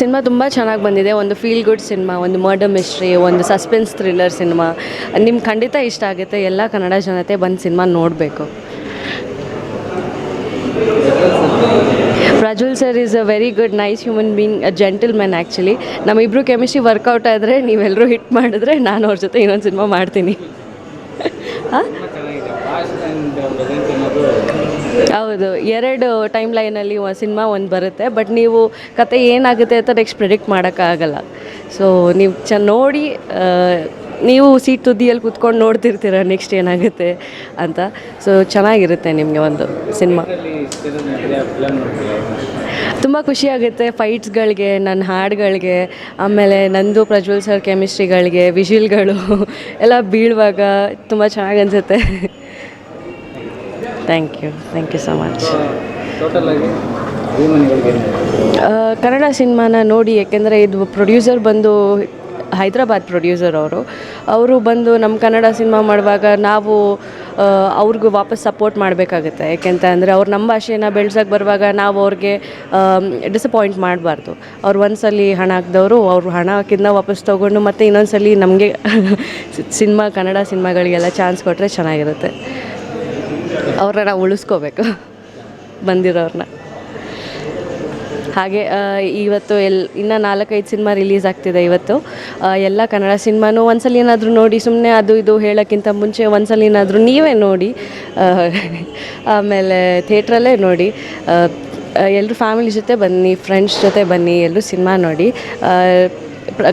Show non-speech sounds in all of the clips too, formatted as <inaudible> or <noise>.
Cinema ತುಂಬ ಚೆನ್ನಾಗಿ ಬಂದಿದೆ. ಒಂದು ಫೀಲ್ ಗುಡ್ ಸಿನಿಮಾ ಒಂದು ಮರ್ಡರ್ ಮಿಸ್ಟ್ರಿ ಒಂದು ಸಸ್ಪೆನ್ಸ್ ಥ್ರಿಲ್ಲರ್ ಸಿನಿಮಾ. ನಿಮ್ಗೆ ಖಂಡಿತ ಇಷ್ಟ ಆಗುತ್ತೆ. ಎಲ್ಲ ಕನ್ನಡ ಜನತೆ ಬಂದು ಸಿನಿಮಾ ನೋಡಬೇಕು. Prajwal sir is a very good nice human being a gentleman actually ನಮ್ಮಿಬ್ಬರು chemistry work out ಆದರೆ ನೀವೆಲ್ಲರೂ ಹಿಟ್ ಮಾಡಿದ್ರೆ ನಾನು ಅವ್ರ ಜೊತೆ ಇನ್ನೊಂದು ಸಿನಿಮಾ ಮಾಡ್ತೀನಿ. ಹಾಂ ಹೌದು, ಎರಡು ಟೈಮ್ ಲೈನಲ್ಲಿ ಒಂದು ಸಿನಿಮಾ ಒಂದು ಬರುತ್ತೆ ಬಟ್ ನೀವು ಕತೆ ಏನಾಗುತ್ತೆ ಅಂತ ನೆಕ್ಸ್ಟ್ ಪ್ರಿಡಿಕ್ಟ್ ಮಾಡೋಕ್ಕಾಗಲ್ಲ. ಸೊ ನೀವು ಚ ನೋಡಿ ನೀವು ಸೀಟ್ ತುದಿಯಲ್ಲಿ ಕುತ್ಕೊಂಡು ನೋಡ್ತಿರ್ತೀರ ನೆಕ್ಸ್ಟ್ ಏನಾಗುತ್ತೆ ಅಂತ. ಸೊ ಚೆನ್ನಾಗಿರುತ್ತೆ ನಿಮಗೆ ಒಂದು ಸಿನಿಮಾ ತುಂಬ ಖುಷಿಯಾಗುತ್ತೆ ಫೈಟ್ಸ್ಗಳಿಗೆ ನನ್ನ ಹಾಡುಗಳಿಗೆ, ಆಮೇಲೆ ನಂದು ಪ್ರಜ್ವಲ್ ಸರ್ ಕೆಮಿಸ್ಟ್ರಿಗಳಿಗೆ ವಿಷಿಲ್ಗಳು ಎಲ್ಲ ಬೀಳುವಾಗ ತುಂಬ ಚೆನ್ನಾಗಿ ಅನಿಸುತ್ತೆ. Thank you thank you so much Kannada ಸಿನಿಮಾನ ನೋಡಿ ಯಾಕೆಂದರೆ ಇದು ಪ್ರೊಡ್ಯೂಸರ್ ಬಂದು ಹೈದ್ರಾಬಾದ್ ಪ್ರೊಡ್ಯೂಸರ್ ಅವರು. ಅವರು ಬಂದು ನಮ್ಮ ಕನ್ನಡ ಸಿನಿಮಾ ಮಾಡುವಾಗ ನಾವು ಅವ್ರಿಗೂ ವಾಪಸ್ ಸಪೋರ್ಟ್ ಮಾಡಬೇಕಾಗುತ್ತೆ. ಯಾಕೆಂತ ಅಂದರೆ ಅವ್ರು ನಮ್ಮ ಭಾಷೆನ ಬೆಳ್ಸೋಕೆ ಬರುವಾಗ ನಾವು ಅವ್ರಿಗೆ ಡಿಸಪಾಯಿಂಟ್ ಮಾಡಬಾರ್ದು. ಅವ್ರು ಒಂದ್ಸಲಿ ಹಣ ಹಾಕಿದವರು ಅವ್ರು ಹಣ ಹಾಕಿದ್ನ ವಾಪಸ್ ತೊಗೊಂಡು ಮತ್ತೆ ಇನ್ನೊಂದ್ಸಲಿ ನಮಗೆ <laughs> ಸಿನಿಮಾ ಕನ್ನಡ ಸಿನಿಮಾಗಳಿಗೆಲ್ಲ ಚಾನ್ಸ್ ಕೊಟ್ಟರೆ ಚೆನ್ನಾಗಿರುತ್ತೆ. ಅವ್ರನ್ನ ನಾವು ಉಳಿಸ್ಕೋಬೇಕು. ಬಂದಿರೋರನ್ನ ಹಾಗೆ ಇವತ್ತು ಎಲ್, ಇನ್ನು ನಾಲ್ಕೈದು ಸಿನಿಮಾ ರಿಲೀಸ್ ಆಗ್ತಿದೆ ಇವತ್ತು. ಎಲ್ಲ ಕನ್ನಡ ಸಿನಿಮಾನು ಒಂದ್ಸಲ ಏನಾದರೂ ನೋಡಿ ಸುಮ್ಮನೆ ಅದು ಇದು ಹೇಳೋಕ್ಕಿಂತ ಮುಂಚೆ ಒಂದ್ಸಲ ಏನಾದರೂ ನೀವೇ ನೋಡಿ ಆಮೇಲೆ ಥಿಯೇಟ್ರಲ್ಲೇ ನೋಡಿ ಎಲ್ಲರೂ ಫ್ಯಾಮಿಲಿ ಜೊತೆ ಬನ್ನಿ, ಫ್ರೆಂಡ್ಸ್ ಜೊತೆ ಬನ್ನಿ ಎಲ್ಲರೂ ಸಿನಿಮಾ ನೋಡಿ.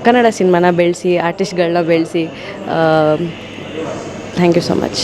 ಕನ್ನಡ ಸಿನಿಮಾನ ಬೆಳೆಸಿ ಆರ್ಟಿಸ್ಟ್ಗಳನ್ನ ಬೆಳೆಸಿ thank you so much.